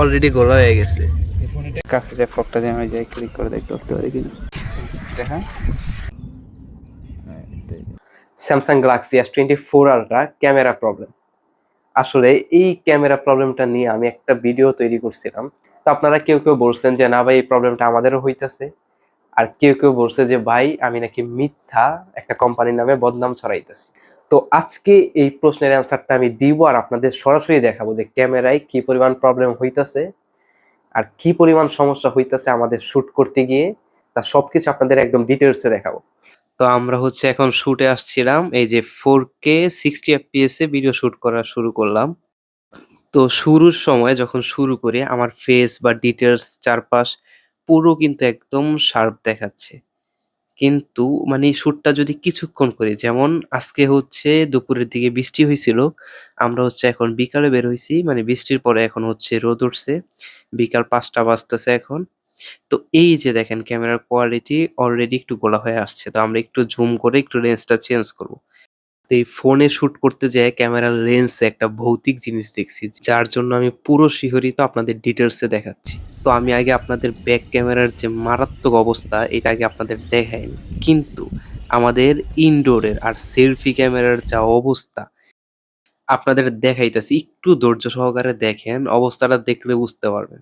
Already গোলা হয়ে গেছে। কাছে যে ফকটা দিয়ে আমি যাই ক্লিক করে দেখতে করতে পারি কিনা। দেখা। Samsung Galaxy S twenty four ultra camera problem আসলে এই ক্যামেরা প্রবলেমটা নিয়ে আমি একটা ভিডিও তৈরি করছিলাম। তো আপনারা কেউ কেউ বলছেন যে না ভাই এই প্রবলেমটা আমাদেরও হইতেছে। আর কেউ কেউ বলছে যে ভাই আমি নাকি মিথ্যা একটা কোম্পানির নামে বদনাম ছড়াইতেছি। তো আজকে এই প্রশ্নের অ্যান্সারটা আমি দিব আর আপনাদের সরাসরি দেখাবো যে ক্যামেরায় কি পরিমাণ প্রবলেম হইতাছে আর কি পরিমাণ সমস্যা হইতাছে আমাদের শুট করতে গিয়ে। তা সব কিছু আপনাদের একদম ডিটেলসে দেখাবো। তো আমরা হচ্ছে এখন শ্যুটে আসছিলাম, এই যে four K sixty FPS video shoot করা শুরু করলাম। তো শুরুর সময় যখন শুরু করি, আমার ফেস বা ডিটেলস চারপাশ পুরো কিন্তু একদম শার্প দেখাচ্ছে। কিন্তু মানে এই শ্যুটটা যদি কিছুক্ষণ করি, যেমন আজকে হচ্ছে দুপুরের দিকে বৃষ্টি হয়েছিল আমরা হচ্ছে এখন বিকালে বের হয়েছি মানে বৃষ্টির পরে এখন হচ্ছে রোদ উঠছে, বিকাল পাঁচটা বাজতেছে এখন। তো এই যে দেখেন, ক্যামেরার কোয়ালিটি অলরেডি একটু গোলা হয়ে আসছে, তো আমরা একটু জুম করে একটু লেন্সটা চেঞ্জ করব। তো ফোনে শ্যুট করতে যায় ক্যামেরার লেন্সে একটা ভৌতিক জিনিস দেখছি, যার জন্য আমি পুরো শিহরিত আপনাদের ডিটেলসে দেখাচ্ছি। তো আমি আগে আপনাদের ব্যাক ক্যামেরার যে মারাত্মক অবস্থা, এটা আগে আপনাদের দেখাইনি কিন্তু আমাদের ইনডোরের আর সেলফি ক্যামেরার যা অবস্থা, আপনাদের দেখাইতেছি, একটু ধৈর্য সহকারে দেখেন, অবস্থাটা দেখলে বুঝতে পারবেন।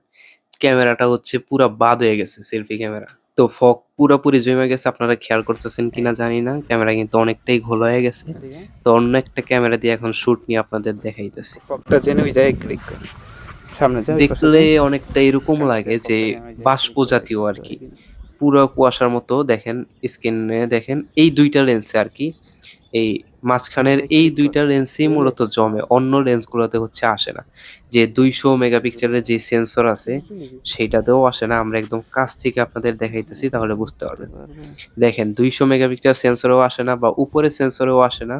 ক্যামেরাটা হচ্ছে পুরা বাদ হয়ে গেছে সেলফি ক্যামেরা তো ফক পুরোপুরি জমে গেছে আপনারা খেয়াল করতেছেন কিনা জানি না ক্যামেরা কিন্তু অনেকটাই ঘোলা হয়ে গেছে। তো অন্য একটা ক্যামেরা দিয়ে এখন শুট নিয়ে আপনাদের দেখাইতেছি। ফকটা জেনে ওই জায়গায় ক্লিক কর। সামনে যাও দেখলে অনেকটা এরকম লাগে যে বাষ্প জাতীয় আর কি পুরো কুয়াশার মতো দেখেন স্ক্রিনে দেখেন এই দুইটা লেন্সে আর কি এই মাঝখানের এই দুইটা লেন্সই মূলত জমে অন্য লেন্সগুলোতে হচ্ছে আসে না। যে দুইশো মেগাপিক্সেলের যে সেন্সর আছে সেইটাতেও আসে না। আমরা একদম কাছ থেকে আপনাদের দেখাইতেছি তাহলে বুঝতে পারবেন। দেখেন দুইশো মেগাপিক্সেল সেন্সরেও আসে না বা উপরে সেন্সরেও আসে না।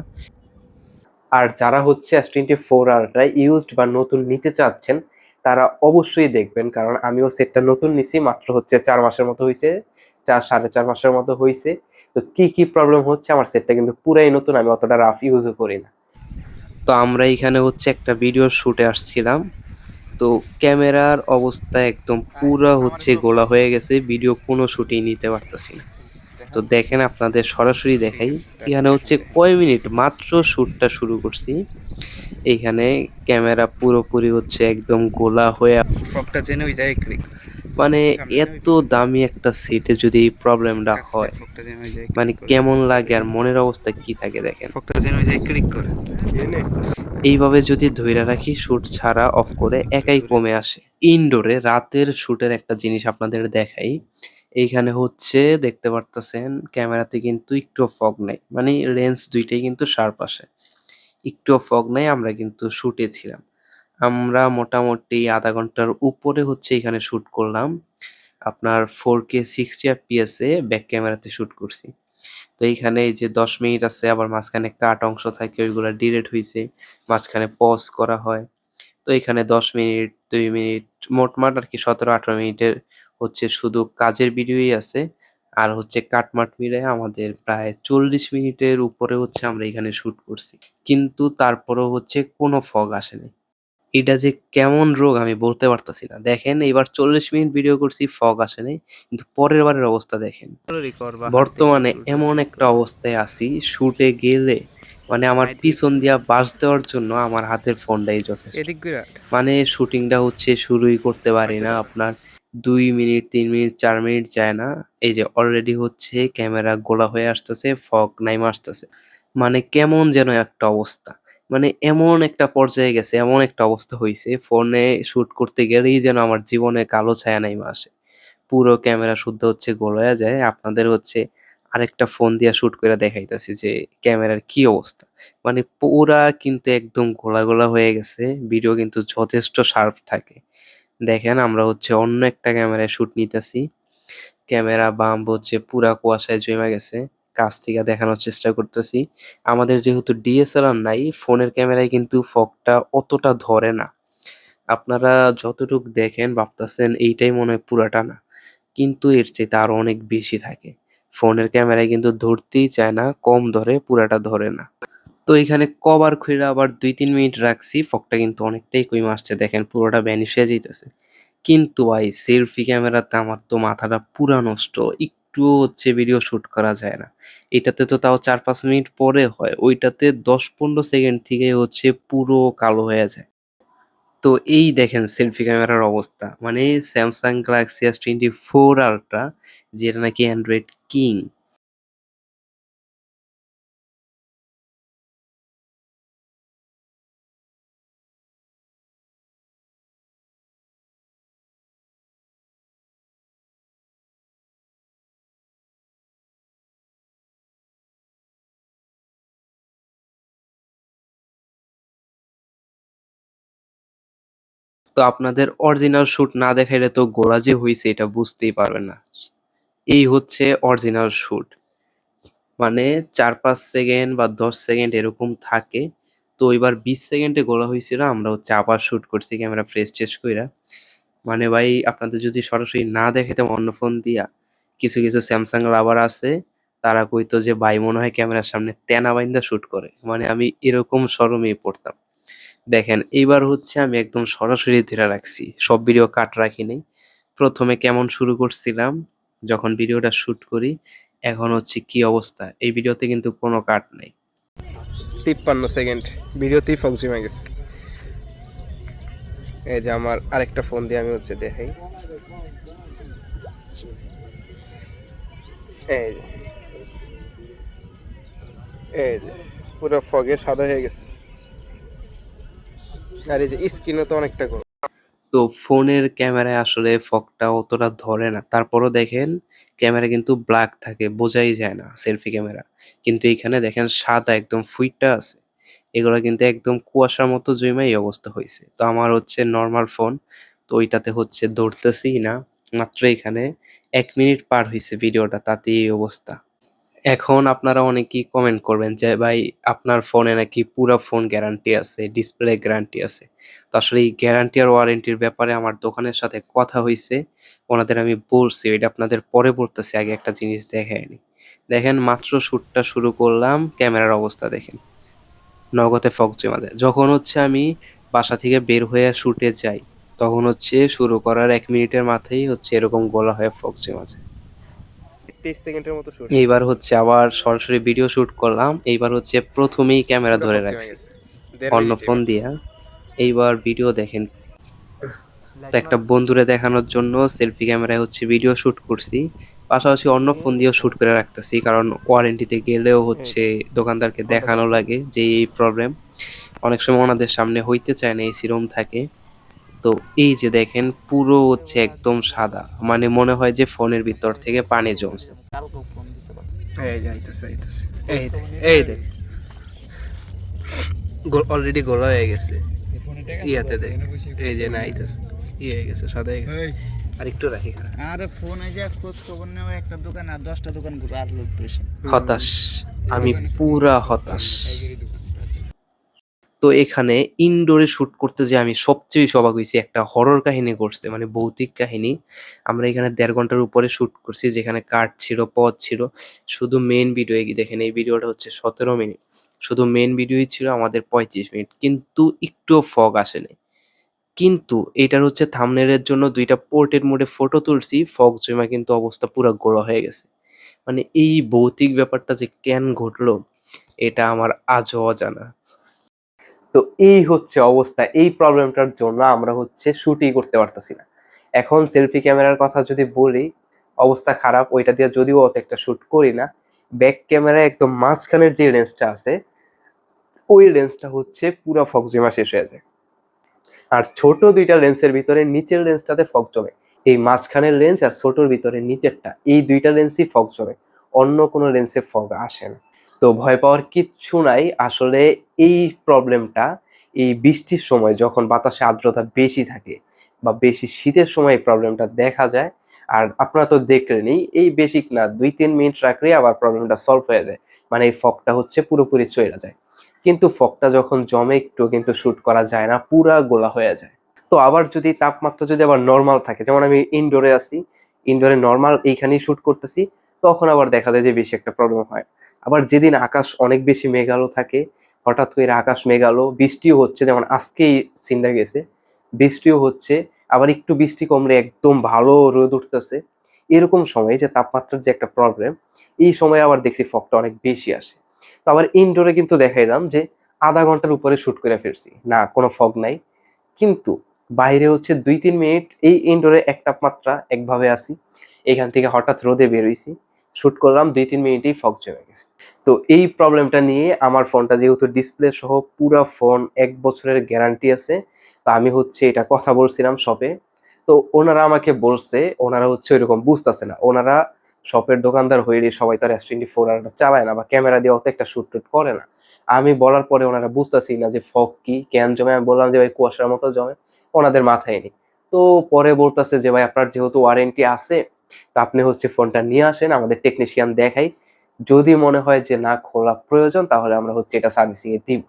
আর যারা হচ্ছে S twenty four ultra used বা নতুন নিতে চাচ্ছেন তারা অবশ্যই দেখবেন কারণ আমিও সেটটা নতুন নিছি মাত্র হচ্ছে চার মাসের মতো হয়েছে চার সাড়ে চার মাসের মতো হয়েছে তো কি কি প্রবলেম হচ্ছে? আমার সেটটা কিন্তু পুরাই নতুন, আমি অতটা রাফ ইউজও করি না। তো আমরা এখানে হচ্ছে একটা ভিডিও শুটে আসছিলাম। তো ক্যামেরার অবস্থা একদম পুরো হচ্ছে গোলা হয়ে গেছে ভিডিও কোনো শুটিং নিতে পারতেছি না। তো দেখেন আপনাদের সরাসরি দেখাই, এখানে হচ্ছে কয় মিনিট মাত্র শ্যুটটা শুরু করছি। এইখানে ক্যামেরা পুরোপুরি হচ্ছে একদম গোলা হয়ে ফকটা জেনে ওই জায়গায় ক্লিক মানে এত দামি একটা সেটে যদি এই প্রবলেমটা হয় মানে কেমন লাগে আর মনের অবস্থা কি থাকে দেখেন? এইভাবে যদি ধইরা রাখি শুট ছাড়া অফ করে একাই কমে আসে। ইনডোরে রাতের শুটের একটা জিনিস আপনাদের দেখাই। এইখানে হচ্ছে দেখতে পারতেছেন ক্যামেরাতে কিন্তু একটু ফগ নাই। মানে লেন্স দুইটাই কিন্তু শার্প আসে। একটু ফগ নাই আমরা কিন্তু শুটে ছিলাম। আমরা মোটামুটি আধা ঘণ্টার উপরে হচ্ছে এখানে শুট করলাম। আপনার ফোর কে সিক্সটি এফপিএস এ ব্যাক ক্যামেরাতে শুট করছি। তো এইখানে এই যে দশ মিনিট আছে, আবার মাঝখানে কাট অংশ থাকে, ওইগুলো ডিলেট হয়েছে মাঝখানে পজ করা হয়। তো এখানে দশ মিনিট, দুই মিনিট মোটমাট আর কি সতেরো, আঠারো মিনিটের হচ্ছে শুধু কাজের ভিডিওই আছে। আর হচ্ছে কাটমাট মিলে আমাদের প্রায় চল্লিশ মিনিটের উপরে হচ্ছে আমরা এখানে শুট করছি। কিন্তু তারপরেও হচ্ছে কোনো ফগ আসেনি। এটা যে কেমন রোগ আমি বলতে পারতাছি না। দেখেন এবার চল্লিশ মিনিট ভিডিও করছি ফগ আসেনি কিন্তু পরের বারের অবস্থা দেখেন। বর্তমানে এমন একটা অবস্থায় আছি শুটে গেলে মানে আমার পিছন দিয়া বাস দেওয়ার জন্য আমার হাতের ফোনটাই যথেষ্ট। মানে শুটিংটা হচ্ছে শুরুই করতে পারি না আপনার দুই মিনিট তিন মিনিট চার মিনিট যায় না। এই যে অলরেডি হচ্ছে ক্যামেরা গোলা হয়ে আসতেছে ফগ নাইম আসতেছে। মানে কেমন যেন একটা অবস্থা। মানে এমন একটা পর্যায়ে গেছে, এমন একটা অবস্থা হয়েছে ফোনে শুট করতে গেলেই যেন আমার জীবনে কালো ছায়া নাইমা আসে। পুরো ক্যামেরা শুদ্ধ হচ্ছে গোলায়া যায়। আপনাদের হচ্ছে আরেকটা ফোন দিয়ে শুট করে দেখাইতেছি যে ক্যামেরার কি অবস্থা। মানে পুরা কিন্তু একদম গোলা গোলা হয়ে গেছে ভিডিও কিন্তু যথেষ্ট শার্প থাকে। দেখেন, আমরা হচ্ছে অন্য একটা ক্যামেরায় শুট নিতেছি। ক্যামেরা বাম্প হচ্ছে পুরা কুয়াশায় জমে গেছে। কাছ থেকে দেখানোর চেষ্টা করতেছি। আমাদের যেহেতু ডিএসএলআর নাই, ফোনের ক্যামেরায় কিন্তু ফগটা অতটা ধরে না। আপনারা যতটুক দেখেন ভাবতেছেন এইটাই মনে হয় পুরাটা না। কিন্তু এর চেয়ে আরও অনেক বেশি থাকে। ফোনের ক্যামেরায় কিন্তু ধরতেই চায় না, কম ধরে, পুরাটা ধরে না। তো এখানে কভার খুইলা আবার দুই তিন মিনিট রাখছি, ফগটা কিন্তু অনেকটাই কমে আসছে, দেখেন পুরোটা ভ্যানিশ হয়ে যাইতেছে। কিন্তু ভাই সেলফি ক্যামেরাতে আমার তো মাথাটা পুরা নষ্ট একটুও হচ্ছে ভিডিও শ্যুট করা যায় না। এটাতে তো তাও চার পাঁচ মিনিট পরে হয়, ওইটাতে দশ পনেরো সেকেন্ড থেকে হচ্ছে পুরো কালো হয়ে যায়। তো এই দেখেন সেলফি ক্যামেরার অবস্থা মানে Samsung Galaxy S twenty four ultra যেটা নাকি অ্যান্ড্রয়েড কিং তো আপনাদের অরিজিনাল শ্যুট না দেখাইলে তো গোড়া যে হইছে এটা বুঝতেই পারবেন না। এই হচ্ছে অরিজিনাল শ্যুট মানে চার পাঁচ সেকেন্ড বা দশ সেকেন্ড এরকম থাকে। তো এবার বিশ সেকেন্ডে গোলা হয়েছিল আমরা হচ্ছে আবার শুট করছি ক্যামেরা ফ্রেশ চেস কইরা। মানে ভাই, আপনাদের যদি সরাসরি না দেখাতাম অন্য ফোন দিয়া, কিছু কিছু স্যামসাং রাবার আছে, তারা কইতো যে ভাই মনে হয় ক্যামেরার সামনে তেনা বাইন্দা শুট করে। মানে আমি এরকম শরমেই পড়তাম। দেখেন, এইবার হচ্ছে আমি একদম সরাসরি ধরে রাখছি। সব ভিডিও কাট রাখি নাই। প্রথমে কেমন শুরু করছিলাম, যখন ভিডিওটা শুট করি, এখন হচ্ছে কি অবস্থা? এই ভিডিওতে কিন্তু কোনো কাট নেই। তিপ্পান্ন সেকেন্ড ভিডিওতেই ফক জমে গেছে। এই যে আমার আরেকটা ফোন দিয়ে আমি হচ্ছে দেখাই। এই যে। এই যে, পুরো ফগে সাদা হয়ে গেছে। আর এই যে স্ক্রিনও তো অনেকটা গরম। তো ফোনের ক্যামেরায় আসলে ফগটা অতটা ধরে না। তারপরও দেখেন, ক্যামেরা কিন্তু ব্ল্যাক থাকে, বোঝাই যায় না সেলফি ক্যামেরা। কিন্তু এখানে দেখেন সাদা একদম ফুইটটা আছে। এগুলো কিন্তু একদম কুয়াশার মতো জমে এই অবস্থা হয়েছে। তো আমার হচ্ছে নর্মাল ফোন তো ওইটাতে হচ্ছে ধরতেছি না। মাত্র এখানে এক মিনিট পার হয়েছে ভিডিওটা তাতে এই অবস্থা। এখন আপনারা অনেকেই কমেন্ট করবেন যে, ভাই, আপনার ফোনে নাকি পুরো ফোন গ্যারান্টি আছে ডিসপ্লে গ্যারান্টি আছে। তো আসলে এই গ্যারান্টি আর ওয়ারেন্টির ব্যাপারে আমার দোকানের সাথে কথা হয়েছে ওনাদের আমি বলছি, এটা আপনাদের পরে বলতেছি, আগে একটা জিনিস দেখায়নি দেখেন, মাত্র শ্যুটটা শুরু করলাম, ক্যামেরার অবস্থা দেখেন। নগদে ফক জমা দেয় যখন হচ্ছে আমি বাসা থেকে বের হয়ে শ্যুটে যাই, তখন হচ্ছে শুরু করার এক মিনিটের মাথায় হচ্ছে এরকম গোলা হয়ে ফক জমা যায় তেইশ সেকেন্ডের মতো শুট এইবার হচ্ছে আবার সরাসরি ভিডিও শুট করলাম। এইবার হচ্ছে প্রথমেই ক্যামেরা ধরে রাখছি। অন্য ফোন দিয়া। এইবার ভিডিও দেখেন। তো একটা বন্ধুরে দেখানোর জন্য সেলফি ক্যামেরায় হচ্ছে ভিডিও শুট করছি। পাশাপাশি অন্য ফোন দিয়েও শুট করে রাখতেছি কারণ ওয়ারেন্টিতে গেলেও হচ্ছে দোকানদারকে দেখানো লাগে যে এই প্রবলেম অনেক সময় ওনাদের সামনে হইতে চায় না এসি রুম থাকে। তো এই যে দেখেন পুরো হচ্ছে একদম সাদা। মানে মনে হয় যে ফোনের ভিতর থেকে পানি জমছে। এই দেখ অলরেডি গোলা হয়ে গেছে। ইয়াতে দেখ এই যে না আইতেছে। ইয়ে হয়ে গেছে সাদা হয়ে গেছে। আর একটু রাখি খারাপ। আরে ফোনে যে খোঁজ খবর নেওয়া একটা দোকান আর দশটা দোকান ঘুরে আর লোক হতাশ। আমি পুরা হতাশ। তো এখানে ইনডোরে শুট করতে যে আমি সবচেয়ে অবাক হয়েছি। একটা হরর কাহিনী করছে মানে ভৌতিক কাহিনী। আমরা এখানে দেড় ঘণ্টার উপরে শুট করছি, যেখানে কাট ছিল পথ ছিল। শুধু মেন ভিডিও এগিয়ে দেখেন, এই ভিডিওটা হচ্ছে সতেরো মিনিট। শুধু মেন ভিডিওই ছিল, আমাদের পঁয়ত্রিশ মিনিট। কিন্তু একটুও ফগ আসেনি। কিন্তু এটার হচ্ছে থামনেলের জন্য দুইটা পোর্টের মোডে ফটো তুলছি ফগ জমা কিন্তু অবস্থা পুরো গোড়া হয়ে গেছে। মানে এই ভৌতিক ব্যাপারটা যে কেন ঘটলো, এটা আমার আজও অজানা। তো এই হচ্ছে অবস্থা, এই প্রবলেমটার জন্য আমরা হচ্ছে শুটই করতে পারতেছি না। এখন সেলফি ক্যামেরার কথা যদি বলি, অবস্থা খারাপ, ওইটা দিয়ে যদিও অত একটা শুট করি না। ব্যাক ক্যামেরা একদম মাঝখানের যে লেন্সটা আছে, ওই লেন্সটা হচ্ছে পুরো ফক জমা শেষ হয়ে যায়। আর ছোট দুইটা লেন্সের ভিতরে নিচের লেন্সটাতে ফক জমে। এই মাঝখানের লেন্স আর ছোটোর ভিতরে নিচেরটা, এই দুইটা লেন্সই ফক জমে। অন্য কোনো লেন্সে ফগ আসে না। তো ভয় পাওয়ার কিচ্ছু নাই। আসলে এই প্রবলেমটা এই বৃষ্টির সময় যখন বাতাসে আর্দ্রতা বেশি থাকে বা বেশি শীতের সময় এই প্রবলেমটা দেখা যায়, আর আপনারা তো দেখলেনই, এই বেসিক না দুই তিন মিনিট রাখলে আবার প্রবলেমটা সলভ হয়ে যায়। মানে এই ফকটা হচ্ছে পুরোপুরি চলে যায়। কিন্তু ফকটা যখন জমে একটু কিন্তু শুট করা যায় না, পুরা গোলা হয়ে যায়। তো আবার যদি তাপমাত্রা যদি আবার নর্মাল থাকে, যেমন আমি ইনডোরে আছি ইনডোরে নর্মাল এইখানেই শুট করতেছি, তখন আবার দেখা যায় যে বেশি একটা প্রবলেম হয়। আবার যেদিন আকাশ অনেক বেশি মেঘালো থাকে, হঠাৎ করে আকাশ মেঘালো বৃষ্টিও হচ্ছে, যেমন আজকেই সিনটা গেছে, বৃষ্টিও হচ্ছে, আবার একটু বৃষ্টি কমলে একদম ভালো রোদ উঠতেছে। এরকম সময়ে যে তাপমাত্রার যে একটা প্রবলেম এই সময় আবার দেখছি ফগটা অনেক বেশি আসে। তো আবার ইনডোরে কিন্তু দেখাইলাম যে আধা ঘণ্টার উপরে শুট করে ফিরছি না, কোনো ফগ নাই। কিন্তু বাইরে হচ্ছে দুই তিন মিনিট এই ইনডোরে এক তাপমাত্রা একভাবে আসি এখান থেকে হঠাৎ রোদে বেরোইছি শ্যুট করলাম, দুই তিন মিনিটেই ফগ জমে গেছে। তো এই প্রবলেমটা নিয়ে আমার ফোনটা যেহেতু ডিসপ্লে সহ পুরো ফোন এক বছরের গ্যারান্টি আছে, তা আমি হচ্ছে এটা কথা বলছিলাম শপে তো ওনারা আমাকে বলছে, ওনারা হচ্ছে ওইরকম বুঝতেছে না। ওনারা শপের দোকানদার হয়ে সবাই তো এস টোয়েন্টি ফোর আরটা চালায় না বা ক্যামেরা দিয়ে অত একটা শুট টুট করে না। আমি বলার পরে ওনারা বুঝতেছি না যে ফগ কি, কেন জমে? আমি বললাম যে ভাই কুয়াশার মতো জমে, ওনাদের মাথায় নেই। তো পরে বলতেছে যে ভাই আপনার যেহেতু ওয়ারেন্টি আছে, তা আপনি হচ্ছে ফোনটা নিয়ে আসেন, আমাদের টেকনিশিয়ান দেখাই। যদি মনে হয় যে না খোলা প্রয়োজন, তাহলে আমরা হচ্ছে এটা সার্ভিসিং এ দিব।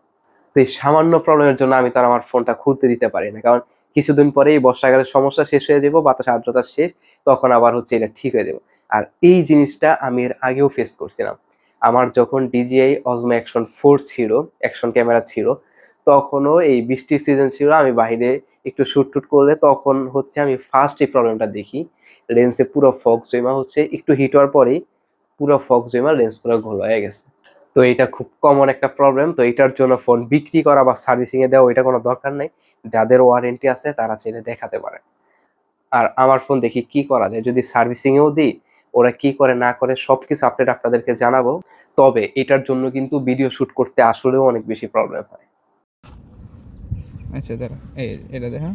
তো এই সামান্য প্রবলেমের জন্য আমি তার আমার ফোনটা খুলতে দিতে পারি না। কারণ কিছুদিন পরেই বর্ষাকালের সমস্যা শেষ হয়ে যাব, বাতাস আর্দ্রতা শেষ, তখন আবার হচ্ছে এটা ঠিক হয়ে যাবে। আর এই জিনিসটা আমি এর আগেও ফেস করছিলাম। আমার যখন ডিজিআই অজমা অ্যাকশন ফোর ছিল অ্যাকশন ক্যামেরা ছিল, তখনও এই বৃষ্টির সিজন ছিল, আমি বাইরে একটু শুট টুট করলে তখন হচ্ছে আমি ফার্স্ট এই প্রবলেমটা দেখি। লেন্সে পুরো ফগ জমা হচ্ছে, একটু হিট হওয়ার পরেই পুরো ফগ জমা লেন্স পুরো ঘোল হয়ে গেছে। তো এটা খুব কমন একটা প্রবলেম তো এটার জন্য ফোন বিক্রি করা বা সার্ভিসিং এ দেওয়া এটা কোনো দরকার নেই। যাদের ওয়ারেন্টি আছে, তারা চাইলে দেখাতে পারে। আর আমার ফোন দেখি কি করা যায়? যদি সার্ভিসিং এও দিই, ওরা কি করে না করে সবকিছু আপডেট আপনাদেরকে জানাব। তবে এটার জন্য কিন্তু ভিডিও শুট করতে আসলেও অনেক বেশি প্রবলেম হয়। আচ্ছা দাঁড়া, এই, এটা দেখা।